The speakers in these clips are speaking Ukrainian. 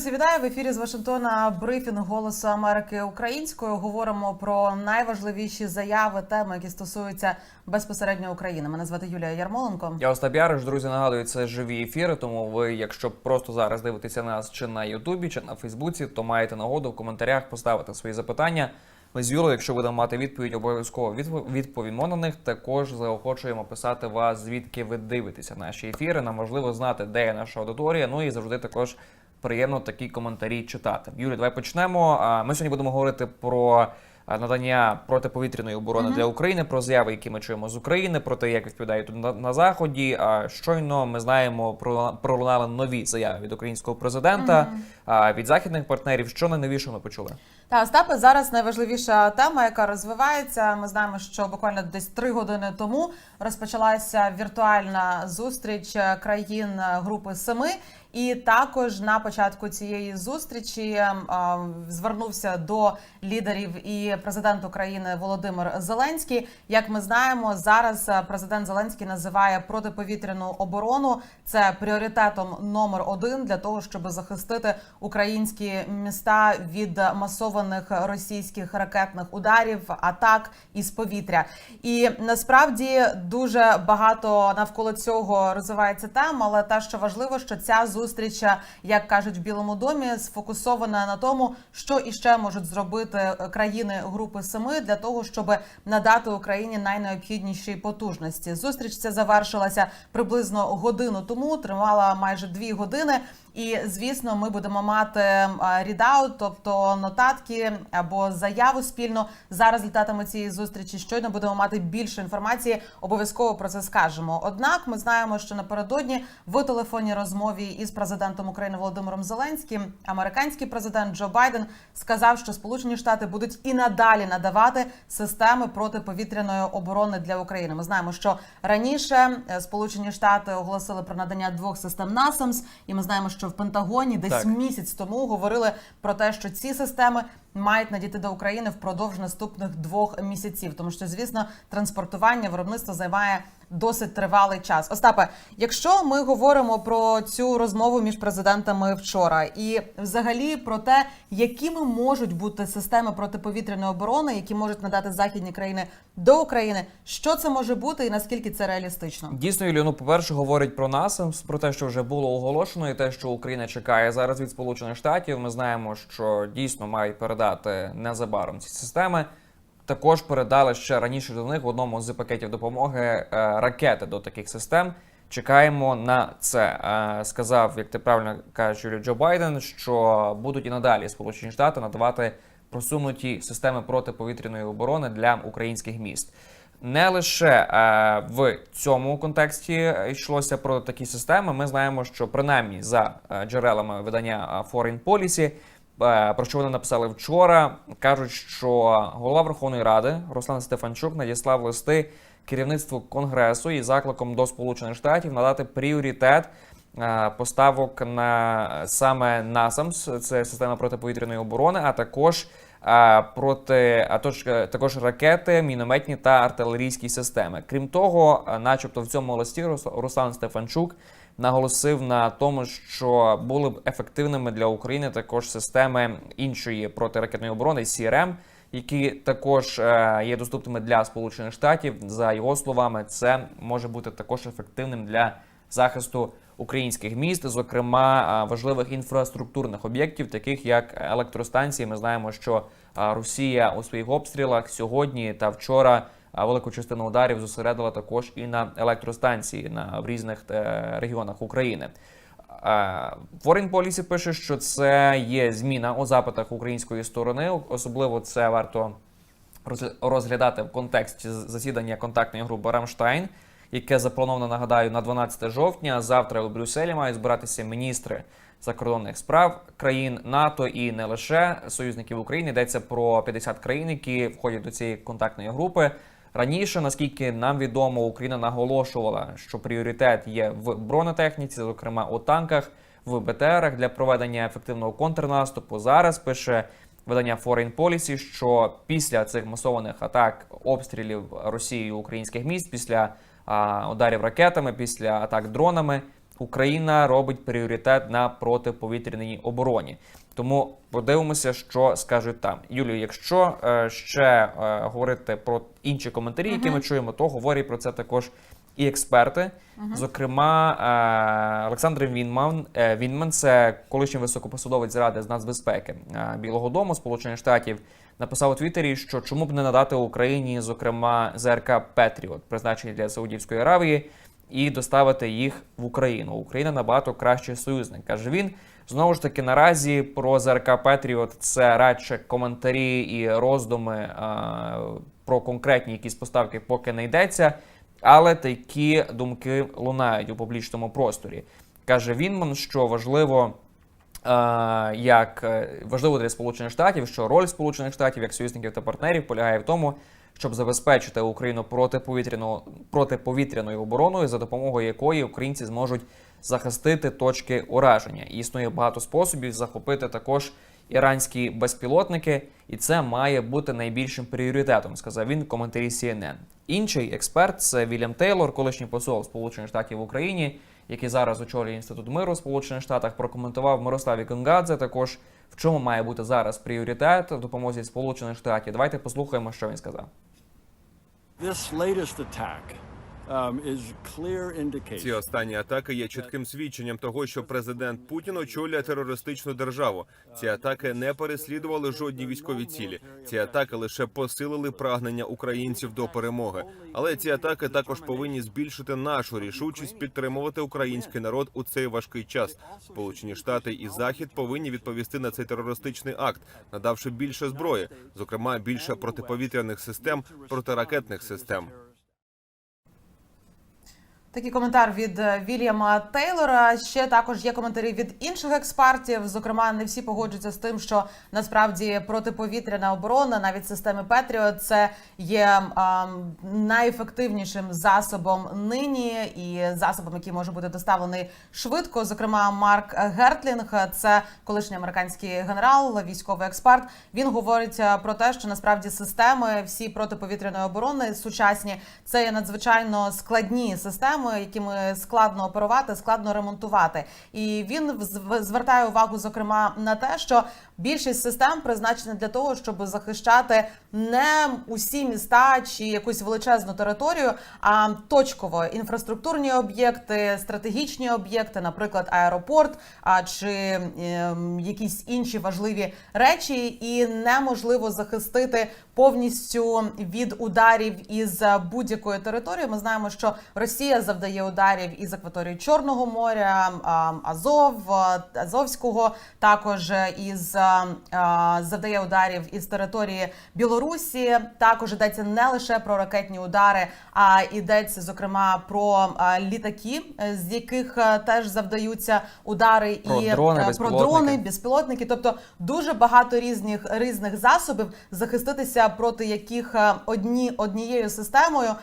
Друзі, вітаю в ефірі з Вашингтона. Брифінг Голосу Америки українською. Говоримо про найважливіші заяви, теми, які стосуються безпосередньо України. Мене звати Юлія Ярмоленко. Я Остап Яриш, друзі, нагадую, це живі ефіри. Тому ви, якщо просто зараз дивитеся нас чи на Ютубі, чи на Фейсбуці, то маєте нагоду в коментарях поставити свої запитання. Ми з Юрою, якщо будемо мати відповідь, обов'язково відпо- відповімо на них. Також заохочуємо писати вас, звідки ви дивитеся наші ефіри. Нам важливо знати, де є наша аудиторія. Ну і завжди також приємно такі коментарі читати. Юрій, давай почнемо. Ми сьогодні будемо говорити про надання протиповітряної оборони для України, про заяви, які ми чуємо з України, про те, як відповідають тут на, на заході. А щойно ми знаємо про пролунали нові заяви від українського президента, а, від західних партнерів. Що найновіше ми почули? Та Остапе, зараз найважливіша тема, яка розвивається. Ми знаємо, що буквально десь три години тому розпочалася віртуальна зустріч країн групи Семи. І також на початку цієї зустрічі ем, звернувся до лідерів і президент України Володимир Зеленський. Як ми знаємо, зараз е, президент Зеленський називає протиповітряну оборону це пріоритетом номер один для того, щоб захистити українські міста від масованих російських ракетних ударів, атак із повітря. І насправді дуже багато навколо цього розвивається тем, але те, що важливо, що ця зустріч, як кажуть в Білому домі, сфокусована на тому, що іще можуть зробити країни групи Семи для того, щоб надати Україні найнеобхідніші потужності. Зустріч ця завершилася приблизно годину тому, тривала майже дві години. І звісно, ми будемо мати рідаут, тобто нотатки або заяву спільно за результатами цієї зустрічі. Щойно будемо мати більше інформації. Обов'язково про це скажемо. Однак, ми знаємо, що напередодні в телефонній розмові із президентом України Володимиром Зеленським американський президент Джо Байден сказав, що Сполучені Штати будуть і надалі надавати системи протиповітряної оборони для України. Ми знаємо, що раніше е, Сполучені Штати оголосили про надання двох систем NASAMS, і ми знаємо, що в Пентагоні десь Так. місяць тому говорили про те, що ці системи мають надійти до України впродовж наступних двох місяців, тому що звісно транспортування виробництво займає досить тривалий час. Остапе, якщо ми говоримо про цю розмову між президентами вчора, і взагалі про те, якими можуть бути системи протиповітряної оборони, які можуть надати західні країни до України, що це може бути і наскільки це реалістично? Дійсно, Юлію, ну, по-перше, говорить про нас, про те, що вже було оголошено, і те, що Україна чекає зараз від Сполучених Штатів. Ми знаємо, що дійсно мають передати незабаром ці системи. Також передали ще раніше до них в одному з пакетів допомоги е, ракети до таких систем. Чекаємо на це. Е, Сказав, як ти правильно кажеш, Юлія Джо Байден, що будуть і надалі Сполучені Штати надавати просунуті системи протиповітряної оборони для українських міст. Не лише е, в цьому контексті йшлося про такі системи. Ми знаємо, що принаймні за джерелами видання Foreign Policy, про що вони написали вчора, кажуть, що голова Верховної Ради Руслан Стефанчук надіслав листи керівництву конгресу із закликом до Сполучених Штатів надати пріоритет е, поставок на саме NASAMS, це система протиповітряної оборони, а також е, проти а е, також ракети, мінометні та артилерійські системи. Крім того, е, начебто в цьому листі Рус- Руслан Стефанчук наголосив на тому, що були б ефективними для України також системи іншої протиракетної оборони CRM, які також е, є доступними для Сполучених Штатів. За його словами, це може бути також ефективним для захисту українських міст, зокрема е, важливих інфраструктурних об'єктів, таких як електростанції. Ми знаємо, що е, Росія у своїх обстрілах сьогодні та вчора велику частину ударів зосередила також і на електростанції на в різних е, регіонах України. Foreign Policy пише, що це є зміна у запитах української сторони. Особливо це варто роз- розглядати в контексті засідання контактної групи Рамштайн, яке заплановано, нагадаю, на 12 жовтня. Завтра у Брюсселі мають збиратися міністри закордонних справ країн НАТО і не лише союзників України. Йдеться про 50 країн, які входять до цієї контактної групи. Раніше, наскільки нам відомо, Україна наголошувала, що пріоритет є в бронетехніці, зокрема у танках, в БТРах для проведення ефективного контрнаступу. Зараз пише видання Foreign Policy, що після цих масованих атак обстрілів Росією українських міст, після а, ударів ракетами, після атак дронами, Україна робить пріоритет на протиповітряній обороні. Тому подивимося, що скажуть там. Юлію, якщо е, ще е, говорити про інші коментарі, які ми чуємо, то говорять про це також і експерти. Зокрема, е, Олександр Вінман, е, Вінман, це колишній високопосадовець ради з нацбезпеки е, Білого Дому Сполучених Штатів, написав у Твіттері, що чому б не надати Україні, зокрема, ЗРК Петріот, призначені для Саудівської Аравії, і доставити їх в Україну. Україна набагато кращий союзник, каже він. Знову ж таки, наразі про ЗРК Петріот це радше коментарі і роздуми е, про конкретні якісь поставки, поки не йдеться. Але такі думки лунають у публічному просторі. Каже Вінман, що важливо, е, як е, важливо для Сполучених Штатів, що роль Сполучених Штатів як союзників та партнерів полягає в тому, щоб забезпечити Україну протиповітряну протиповітряною обороною, за допомогою якої українці зможуть захистити точки ураження. І існує багато способів захопити також іранські безпілотники, і це має бути найбільшим пріоритетом, сказав він в коментарі CNN. Інший експерт це Вільям Тейлор, колишній посол Сполучених Штатів в Україні, який зараз очолює інститут миру в Сполучених Штатах, прокоментував Мирославі Конгадзе також в чому має бути зараз пріоритет в допомозі Сполучених Штатів. Давайте послухаємо, що він сказав. This latest attack. Ці останні атаки є чітким свідченням того, що президент Путін очолює терористичну державу. Ці атаки не переслідували жодні військові цілі. Ці атаки лише посилили прагнення українців до перемоги. Але ці атаки також повинні збільшити нашу рішучість підтримувати український народ у цей важкий час. Сполучені Штати і Захід повинні відповісти на цей терористичний акт, надавши більше зброї, зокрема більше протиповітряних систем, протиракетних систем. Такий коментар від е, Вільяма Тейлора. Ще також є коментарі від інших експертів. Зокрема, не всі погоджуються з тим, що насправді протиповітряна оборона, навіть системи Петріот, це є а, найефективнішим засобом нині і засобом, який може бути доставлений швидко. Зокрема, Марк Гертлінг, це колишній американський генерал, військовий експерт. Він говорить е, про те, що насправді системи всі протиповітряної оборони сучасні це є надзвичайно складні системи, якими складно оперувати, складно ремонтувати. І він зв- звертає увагу, зокрема, на те, що більшість систем призначена для того, щоб захищати не усі міста чи якусь величезну територію, а точково інфраструктурні об'єкти, стратегічні об'єкти, наприклад, аеропорт, а чи ем, якісь інші важливі речі, і неможливо захистити повністю від ударів із будь-якої території. Ми знаємо, що Росія завдає ударів із акваторії Чорного моря, Азов, Азовського, також із а, завдає ударів із території Білорусі. Також йдеться не лише про ракетні удари, а йдеться зокрема про літаки, е, з яких е, теж завдаються удари Про і дрони, е, про дрони, безпілотники, тобто дуже багато різних різних засобів захиститися проти яких е, одні однією системою. е,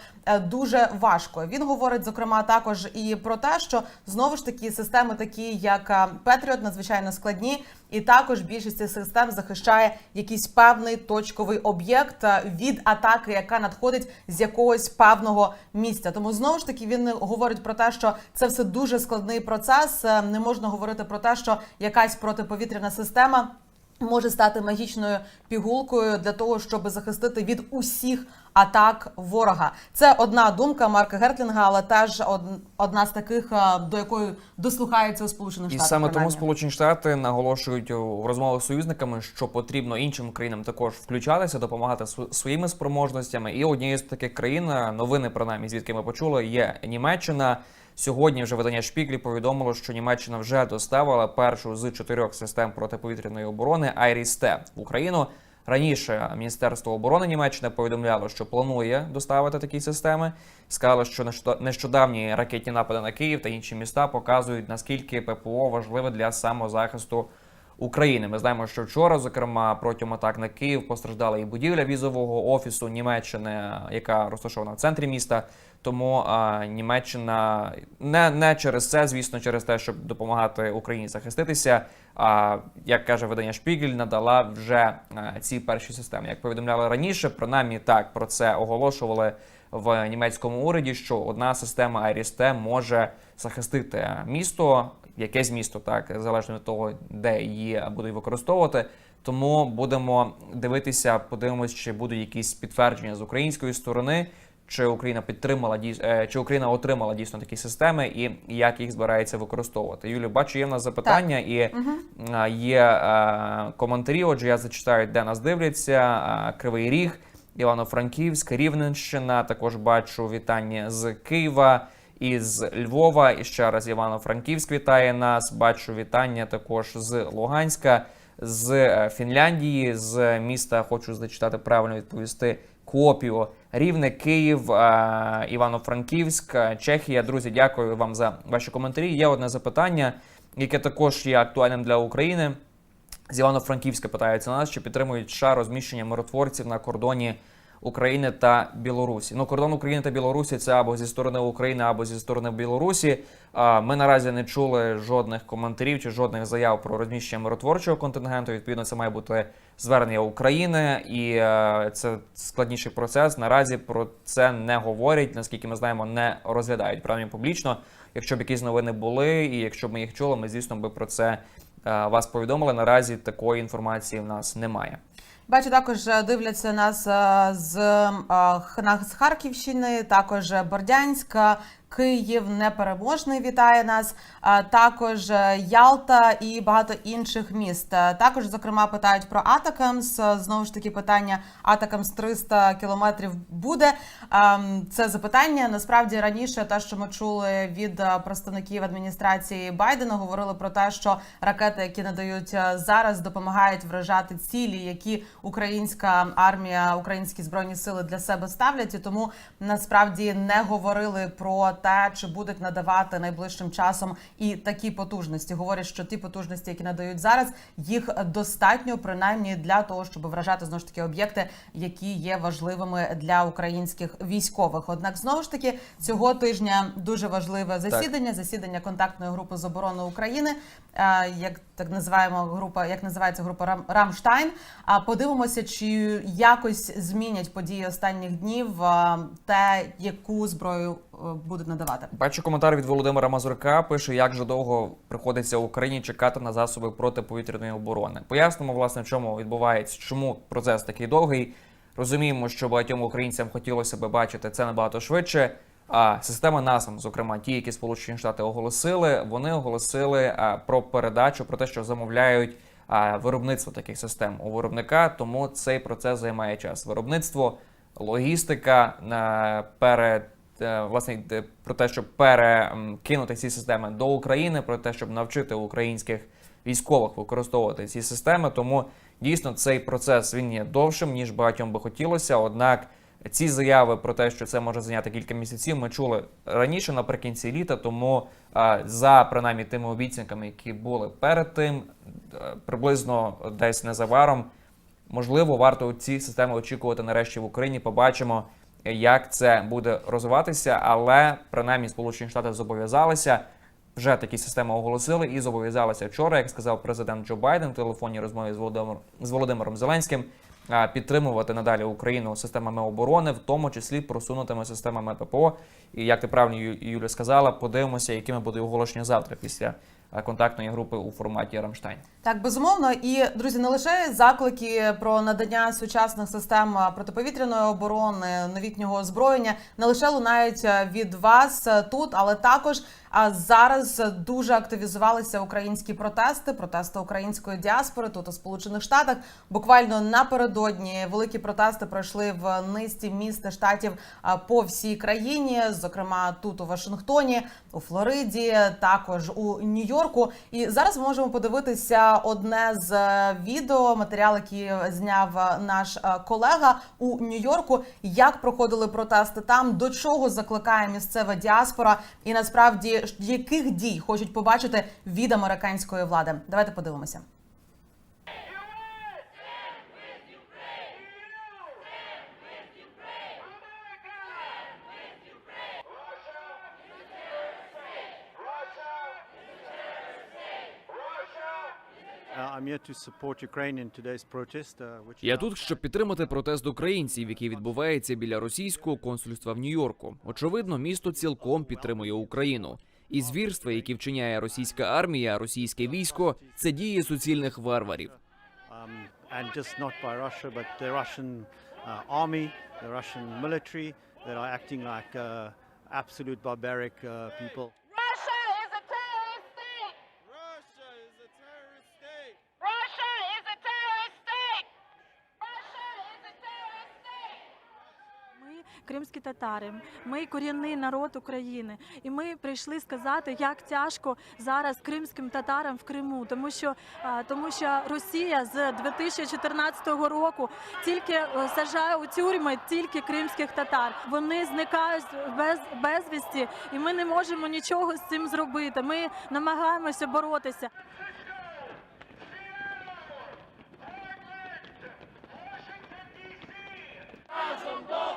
дуже важко. Він говорить зокрема також і про те, що знову ж таки системи, такі як Петріот, надзвичайно складні, і також більшість систем захищає якийсь певний точковий об'єкт е, від атаки, яка надходить з якогось певного місця. Тому знову ж таки він говорить про те, що це все дуже складний процес. Е, Не можна говорити про те, що якась протиповітряна система. Може стати магічною пігулкою для того, щоб захистити від усіх атак ворога. Це одна думка Марка Гертлінга, але теж одна з таких, е, до якої дослухаються у Сполучених І Штатах. саме тому. Сполучені Штати наголошують у розмовах з союзниками, що потрібно іншим країнам також включатися, допомагати своїми спроможностями. І однією з таких країн, е, новини принаймні, звідки ми почули, є Німеччина. Сьогодні вже видання Шпіглі повідомило, що Німеччина вже доставила першу з чотирьох систем протиповітряної оборони Айріс-Т в Україну. Раніше Міністерство оборони Німеччини повідомляло, що планує доставити такі системи. Сказало, що нещо- нещодавні ракетні напади на Київ та інші міста показують наскільки ППО важливе для самозахисту України. Ми знаємо, що вчора, зокрема, протягом атак на Київ постраждала і будівля візового офісу Німеччини, яка розташована в центрі міста. Тому а, Німеччина не, не через це, звісно, через те, щоб допомагати Україні захиститися. А як каже видання Шпігель, надала вже а, ці перші системи. Як повідомляли раніше, принаймні так про це оголошували в німецькому уряді, що одна система Арісте може захистити місто, якесь місто, так залежно від того, де її будуть використовувати. Тому будемо дивитися, подивимось, чи будуть якісь підтвердження з української сторони, чи Україна підтримала е, чи Україна отримала дійсно такі системи, і як їх збирається використовувати. Юлю, бачу, є в нас запитання і е, є е, коментарі. Отже, я зачитаю, де нас дивляться. Кривий Ріг, Івано-Франківськ, Рівненщина. Також бачу вітання з Києва. Із Львова і ще раз Івано-Франківськ вітає нас. Бачу вітання також з Луганська, з е, Фінляндії, з міста. Хочу зачитати правильно відповісти. Копіо, Рівне, Київ, Івано-Франківськ, Чехія. Друзі, дякую вам за ваші коментарі. Є одне запитання, яке також є актуальним для України. З Івано-Франківська питаються нас, чи підтримують США розміщення миротворців на кордоні України та Білорусі. Ну, кордон України та Білорусі це або зі сторони України, або зі сторони Білорусі. Ми наразі не чули жодних коментарів чи жодних заяв про розміщення миротворчого контингенту. Відповідно, це має бути звернення України, і е, це складніший процес. Наразі про це не говорять. Наскільки ми знаємо, не розглядають правильно публічно. Якщо б якісь новини були, і якщо б ми їх чули, ми звісно би про це е, вас повідомили. Наразі такої інформації в нас немає. Бачу, також е, дивляться нас е, з, е, з Харківщини, також Бордянська, Київ, непереможний вітає нас. а Також е, Ялта і багато інших міст. Е, Також, зокрема, питають про Атакамс. Е, Знову ж таки, питання Атакамс 300 кілометрів буде. Ем, Це запитання. Насправді раніше, те, що ми чули від представників адміністрації Байдена, говорили про те, що ракети, які надають зараз, допомагають вражати цілі, які українська армія, українські збройні сили для себе ставлять. І тому насправді не говорили про те, чи будуть надавати найближчим часом і такі потужності. Говорять, що ті потужності, які надають зараз, їх достатньо принаймні для того, щоб вражати знову ж таки об'єкти, які є важливими для українських військових. Однак знову ж таки цього тижня дуже важливе засідання, засідання контактної групи з оборони України, е, як так називаємо група, як називається група Рам- Рамштайн. А подивимося, чи якось змінять події останніх днів е, те, яку зброю будуть надавати. Бачу коментар від Володимира Мазурка. Пише, як же довго приходиться Україні чекати на засоби протиповітряної оборони. Пояснимо, власне, в чому відбувається, чому процес такий довгий. Розуміємо, що багатьом українцям хотілося би бачити це набагато швидше. А система НАСАМ, зокрема, ті, які Сполучені Штати оголосили, вони оголосили а, про передачу, про те, що замовляють а, виробництво таких систем у виробника. Тому цей процес займає час. Виробництво, логістика е, перед е, власне йде про те, щоб перекинути ці системи до України, про те, щоб навчити українських військових використовувати ці системи. Тому дійсно цей процес він є довшим ніж багатьом би хотілося. Однак ці заяви про те, що це може зайняти кілька місяців, ми чули раніше наприкінці літа. Тому за принаймні тими обіцянками, які були перед тим, е, приблизно десь незабаром. Можливо, варто ці системи очікувати нарешті в Україні. Побачимо, як це буде розвиватися, але принаймні Сполучені Штати зобов'язалися. Вже такі системи оголосили і зобов'язалися вчора, як сказав президент Джо Байден в телефонній розмові з Володимиром, з Володимиром Зеленським, підтримувати надалі Україну системами оборони, в тому числі просунутими системами ППО. І як ти правильно Юля сказала, подивимося, якими будуть оголошення завтра після контактної групи у форматі Рамштайн. Так, безумовно, і друзі, не лише заклики про надання сучасних систем протиповітряної оборони, новітнього озброєння не лише лунають від вас тут, але також зараз дуже активізувалися українські протести, протести української діаспори тут у Сполучених Штатах. Буквально напередодні великі протести пройшли в низці міст та штатів по всій країні, зокрема тут у Вашингтоні, у Флориді, також у Нью-Йорку. І зараз ми можемо подивитися одне з е, відео, матеріал, які зняв е, наш е, колега у Нью-Йорку. Як проходили протести там, до чого закликає місцева діаспора, і насправді яких дій хочуть побачити від американської влади. Давайте подивимося. Я is тут, щоб підтримати протест українців, який відбувається біля російського консульства в Нью-Йорку. Очевидно, місто цілком підтримує Україну. І звірства, які вчиняє російська армія, російське військо, це дії суцільних варварів. um, uh, Russian military that are acting like uh, absolute barbaric uh, people. Кримські татари, ми корінний народ України, і ми прийшли сказати, як тяжко зараз кримським татарам в Криму, тому що тому що Росія з 2014 року тільки е, саджає у тюрми тільки кримських татар. Вони зникають без безвісті, і ми не можемо нічого з цим зробити. Ми намагаємося боротися. В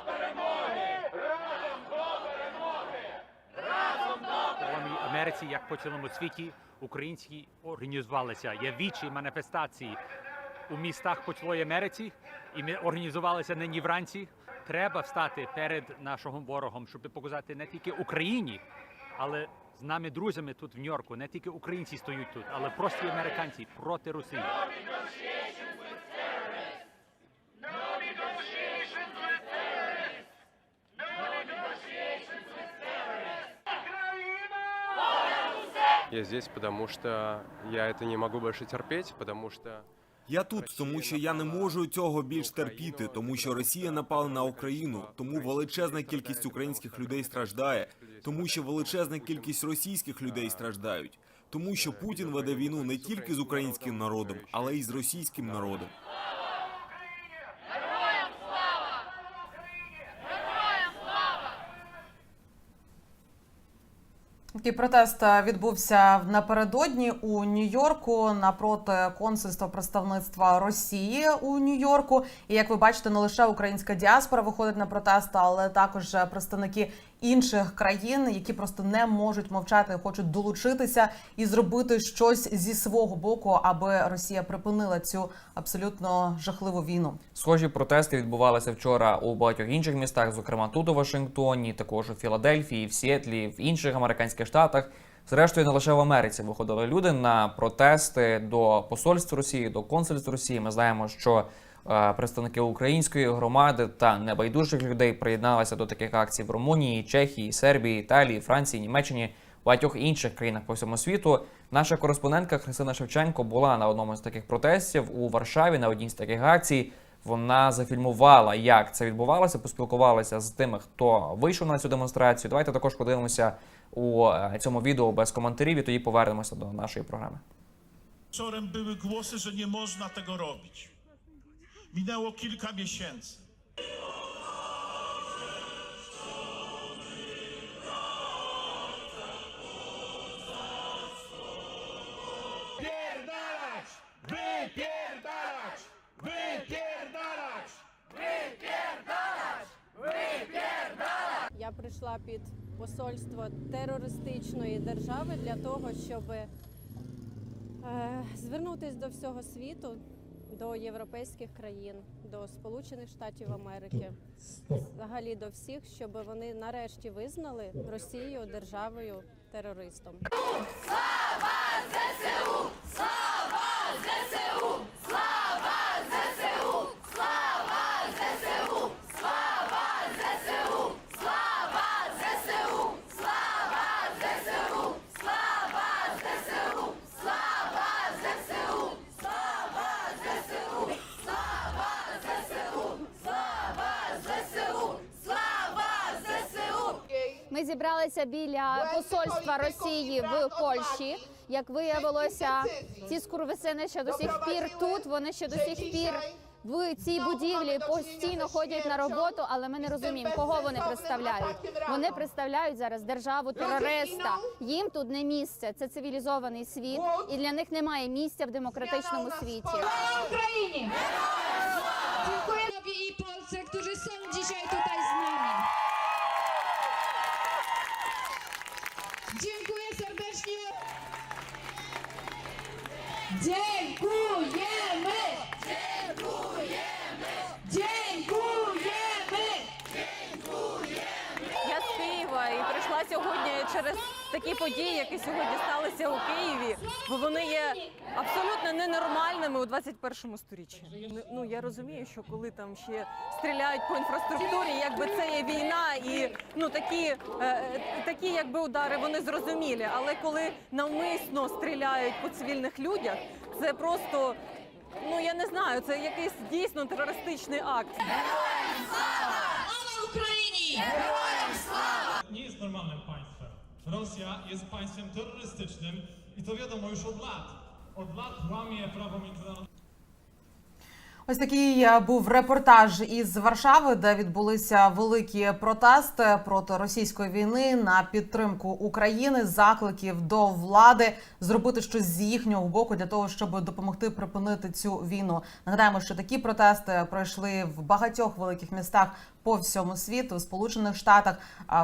Америці, як по цілому світі, українські організувалися. Є вічі маніфестації у містах по цілої Америці, і ми організувалися нині вранці. Треба встати перед нашим ворогом, щоб показати не тільки Україні, але з нами друзями тут в Нью-Йорку. Не тільки українці стоять тут, але прості американці проти Росії. Я здесь, потому что я это не могу больше терпеть, потому что Я тут, тому що я не можу цього більш терпіти, тому що Росія напала на Україну, тому величезна кількість українських людей страждає, тому що величезна кількість російських людей страждають, тому що Путін веде війну не тільки з українським народом, але й з російським народом. Такий протест е, відбувся напередодні у Нью-Йорку напроти консульства представництва Росії у Нью-Йорку. І як ви бачите, не лише українська діаспора виходить на протест, але також е, представники інших країн, які просто не можуть мовчати, хочуть долучитися і зробити щось зі свого боку, аби Росія припинила цю абсолютно жахливу війну. Схожі протести відбувалися вчора у багатьох інших містах, зокрема тут у Вашингтоні, також у Філадельфії, в Сіетлі, в інших американських штатах. Зрештою, не лише в Америці виходили люди на протести до посольств Росії, до консульств Росії. Ми знаємо, що представники української громади та небайдужих людей приєдналися до таких акцій в Румунії, Чехії, Сербії, Італії, Франції, Німеччині, багатьох інших країнах по всьому світу. Наша кореспондентка Христина Шевченко була на одному з таких протестів у Варшаві на одній з таких акцій. Вона зафільмувала, як це відбувалося, поспілкувалася з тими, хто вийшов на цю демонстрацію. Давайте також подивимося у е, цьому відео без коментарів і тоді повернемося до нашої програми. Wieczorem były głosy, że nie można tego robić. Minęło kilka miesięcy. Wypierdalać! Wypierdalać! Wypierdalać! Я прийшла під посольство терористичної держави для того, щоб е, звернутися до всього світу, до європейських країн, до Сполучених Штатів Америки, взагалі до всіх, щоб вони нарешті визнали Росію державою терористом. Ми зібралися біля посольства Росії в Польщі. Як виявилося, ці скурвисини ще до сих пір тут. Вони ще до сих пір в цій будівлі постійно ходять на роботу, але ми не розуміємо, кого вони представляють. Вони представляють зараз державу терориста. Їм тут не місце. Це цивілізований світ, і для них немає місця в демократичному світі. Україні! Dziękuję serdecznie. Dziękujemy! Dziękujemy! Я з Києва і прийшла сьогодні через такі події, які сьогодні сталися у Києві, бо вони є абсолютно ненормальними у 21-му сторіччі. Ну я розумію, що коли там ще стріляють по інфраструктурі, якби це є війна, і ну такі, е, е, такі якби удари вони зрозумілі. Але коли навмисно стріляють по цивільних людях, це просто. Ну я не знаю, це якийсь дійсно терористичний акт. Nie jest normalnym państwem. Rosja jest państwem terrorystycznym i to wiadomo już od lat. Od lat łamie prawo międzynarodowe. Ось такий був репортаж із Варшави, де відбулися великі протести проти російської війни на підтримку України, закликів до влади зробити щось з їхнього боку для того, щоб допомогти припинити цю війну. Нагадаємо, що такі протести пройшли в багатьох великих містах по всьому світу, в Сполучених Штатах,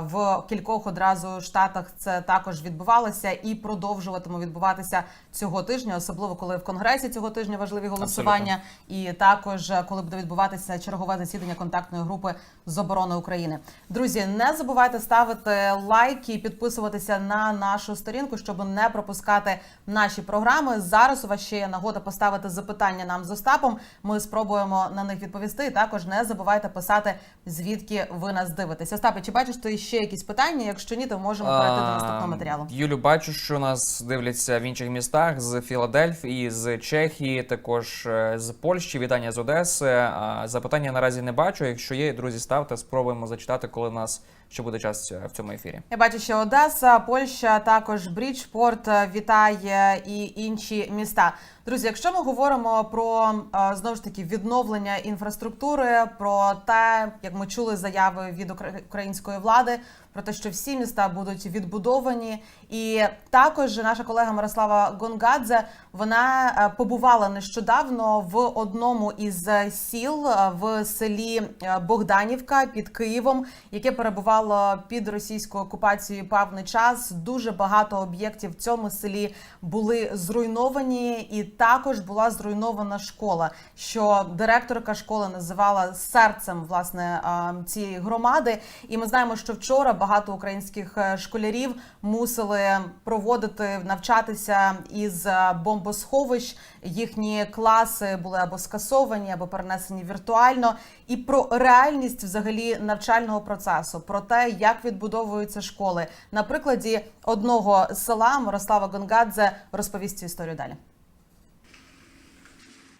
в кількох одразу штатах це також відбувалося і продовжуватиме відбуватися цього тижня, особливо коли в конгресі цього тижня важливі голосування, і також е, коли буде відбуватися чергове засідання контактної групи з оборони України. Друзі, не забувайте ставити лайки і підписуватися на нашу сторінку, щоб не пропускати наші програми. Зараз у вас ще є нагода поставити запитання нам з Остапом. Ми спробуємо на них відповісти. І також не забувайте писати звідки ви нас дивитесь. Остапе, чи бачиш ти ще якісь питання? Якщо ні, то можемо перейти до наступного матеріалу. Юлю, бачу, що нас дивляться в інших містах з Філадельфії, з Чехії, також е, з Польщі. Вітання з Одеси. Запитання наразі не бачу. Якщо є, друзі, ставте, спробуємо зачитати, коли нас ще буде час е, в цьому ефірі. Я бачу, що Одеса, Польща, також Бріджпорт вітає і інші міста. Друзі, якщо ми говоримо про е, знову ж таки відновлення інфраструктури, про те, як ми чули заяви від української влади, про те, що всі міста будуть відбудовані, і також наша колега Мирослава Гонгадзе вона е, побувала нещодавно в одному із сіл е, в селі е, Богданівка під Києвом, яке перебувало під російською окупацією певний час. Дуже багато об'єктів в цьому селі були зруйновані, і також була зруйнована школа, що директорка школи називала серцем власне цієї громади. І ми знаємо, що вчора багато українських е, школярів мусили проводити навчатися із е, бомбосховищ. Їхні класи були або скасовані, або перенесені віртуально. І про реальність взагалі навчального процесу, про те, як відбудовуються школи. На прикладі одного села Мирослава Гонгадзе розповість цю історію далі.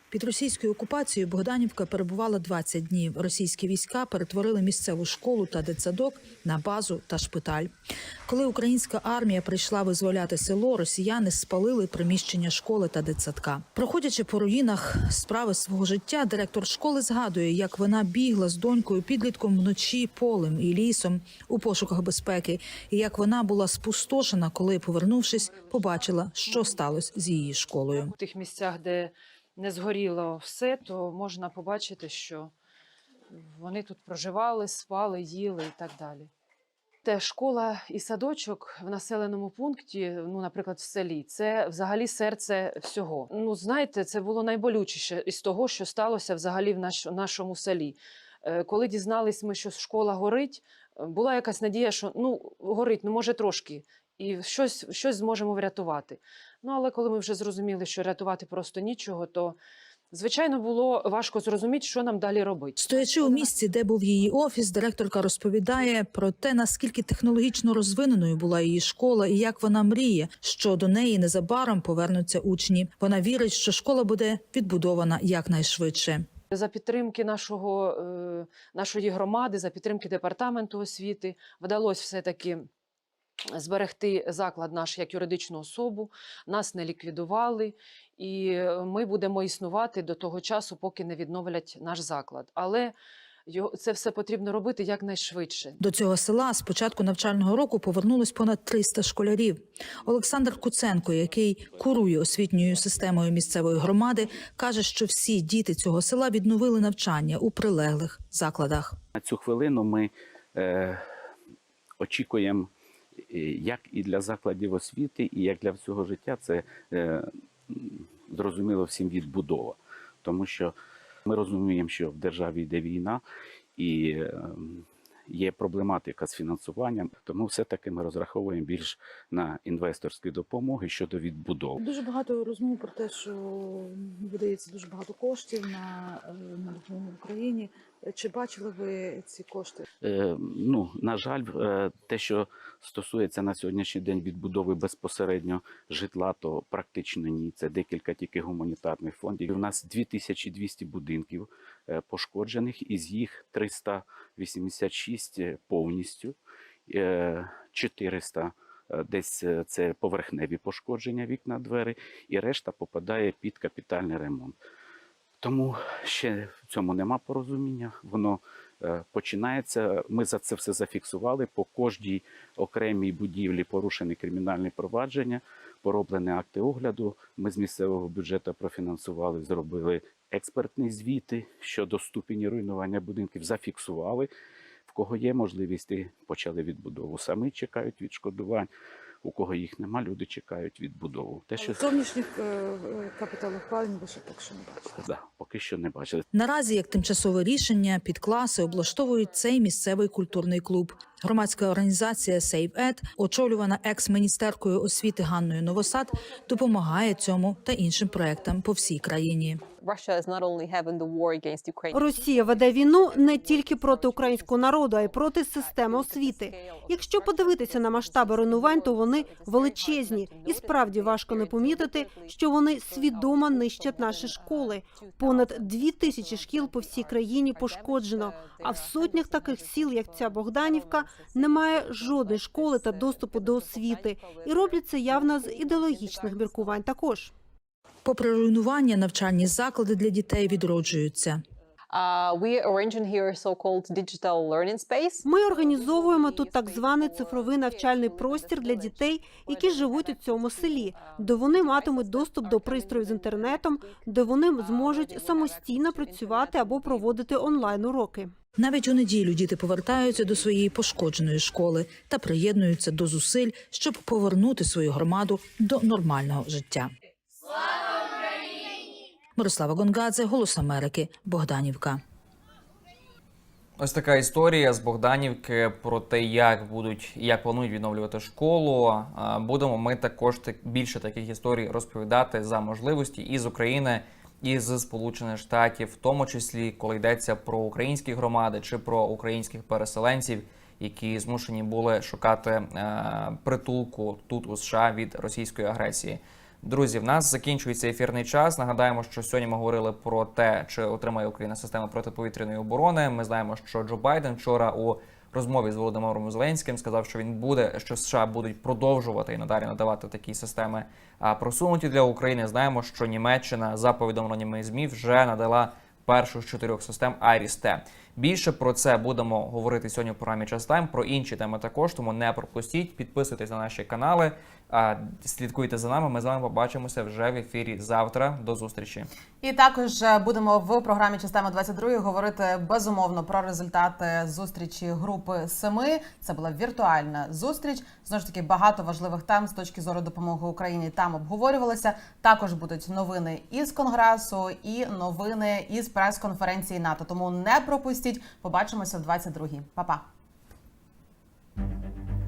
Під російською окупацією Богданівка перебувала 20 днів. Російські війська перетворили місцеву школу та дитсадок на базу та шпиталь. Коли українська армія прийшла визволяти село, росіяни спалили приміщення школи та дитсадка. Проходячи по руїнах справи свого життя, директор школи згадує, як вона бігла з донькою підлітком вночі полем і лісом у пошуках безпеки, і як вона була спустошена, коли, повернувшись, побачила, що сталося з її школою. В тих місцях, де не згоріло все, то можна побачити, що вони тут проживали, спали, їли і так далі. Те школа і садочок в населеному пункті, ну, наприклад, в селі, це взагалі серце всього. Ну, знаєте, це було найболючіше із того, що сталося взагалі в наш, нашому селі. Е, Коли дізнались ми, що школа горить, була якась надія, що ну горить, ну може трошки, і щось, щось зможемо врятувати. Ну, але коли ми вже зрозуміли, що рятувати просто нічого, то звичайно було важко зрозуміти, що нам далі робити. Стоячи у місці, де був її офіс, директорка розповідає про те, наскільки технологічно розвиненою була її школа і як вона мріє, що до неї незабаром повернуться учні. Вона вірить, що школа буде відбудована якнайшвидше. За підтримки нашого, е, нашої громади, за підтримки департаменту освіти вдалося все-таки зберегти заклад наш як юридичну особу, нас не ліквідували, і е, ми будемо існувати до того часу, поки не відновлять наш заклад. Але його- це все потрібно робити якнайшвидше. До цього села з початку навчального року повернулось понад 300 школярів. Олександр Куценко, який курує освітньою системою місцевої громади, каже, що всі діти цього села відновили навчання у прилеглих закладах. На цю хвилину ми е, очікуємо, як і для закладів освіти, і як для всього життя, це е, зрозуміло всім відбудова, тому що ми розуміємо, що в державі йде війна і ем, є проблематика з фінансуванням, тому все-таки ми розраховуємо більш на інвесторські допомоги щодо відбудови. Дуже багато розмов про те, що видається дуже багато коштів е, на допомогу Україні. Чи бачили ви ці кошти? Е, ну, на жаль, е, те, що стосується на сьогоднішній день відбудови безпосередньо житла, то практично ні. Це декілька тільки гуманітарних фондів. У нас 2200 будинків е, пошкоджених, із їх 386 повністю, е, 400 е, десь це поверхневі пошкодження вікна, двері, і решта попадає під капітальний ремонт. Тому ще в цьому нема порозуміння. Воно е, починається. Ми за це все зафіксували. По кожній окремій будівлі порушені кримінальні провадження, пороблені акти огляду. Ми з місцевого бюджету профінансували, зробили експертні звіти щодо ступені руйнування будинків, зафіксували. В кого є можливість, і почали відбудову. Самі чекають відшкодувань. У кого їх нема, люди чекають відбудову. Те, що Зовнішніх капіталовкладень ви ще поки що не бачили. да, поки що не бачили. Наразі, як тимчасове рішення, під класи облаштовують цей місцевий культурний клуб. Громадська організація Save Ed, очолювана екс-міністеркою освіти Ганною Новосад, допомагає цьому та іншим проектам по всій країні. Росія веде війну не тільки проти українського народу, а й проти системи освіти. Якщо подивитися на масштаби руйнувань, то вони величезні, і справді важко не помітити, що вони свідомо нищать наші школи. Понад дві тисячі шкіл по всій країні пошкоджено. А в сотнях таких сіл, як ця Богданівка, немає жодної школи та доступу до освіти, і роблять це явно з ідеологічних міркувань. Також. Попри руйнування, навчальні заклади для дітей відроджуються. Ми організовуємо тут так званий цифровий навчальний простір для дітей, які живуть у цьому селі, де вони матимуть доступ до пристроїв з інтернетом, де вони зможуть самостійно працювати або проводити онлайн уроки. Навіть у неділю діти повертаються до своєї пошкодженої школи та приєднуються до зусиль, щоб повернути свою громаду до нормального життя. Мирослава Гонгадзе, Голос Америки, Богданівка. Ось така історія з Богданівки про те, як будуть як планують відновлювати школу. Будемо ми також більше таких історій розповідати за можливості і з України, і з Сполучених Штатів, в тому числі коли йдеться про українські громади чи про українських переселенців, які змушені були шукати е, притулку тут у США від російської агресії. Друзі, в нас закінчується ефірний час. Нагадаємо, що сьогодні ми говорили про те, чи отримає Україна систему протиповітряної оборони. Ми знаємо, що Джо Байден вчора у розмові з Володимиром Зеленським сказав, що він буде, що США будуть продовжувати і надалі надавати такі системи просунуті для України. Знаємо, що Німеччина за повідомленнями ЗМІ вже надала першу з чотирьох систем Iris-T. Більше про це будемо говорити сьогодні в програмі Час Тайм. Про інші теми також, тому не пропустіть. Підписуйтесь на наші канали, слідкуйте за нами. Ми з вами побачимося вже в ефірі завтра. До зустрічі. І також е, будемо в програмі Частема 22 говорити безумовно про результати зустрічі групи семи. Це була віртуальна зустріч. Знову ж таки, багато важливих тем з точки зору допомоги Україні там обговорювалися. Також будуть новини із конгресу і новини із прес-конференції НАТО. Тому не пропустіть. Побачимося в 22-й. Па-па.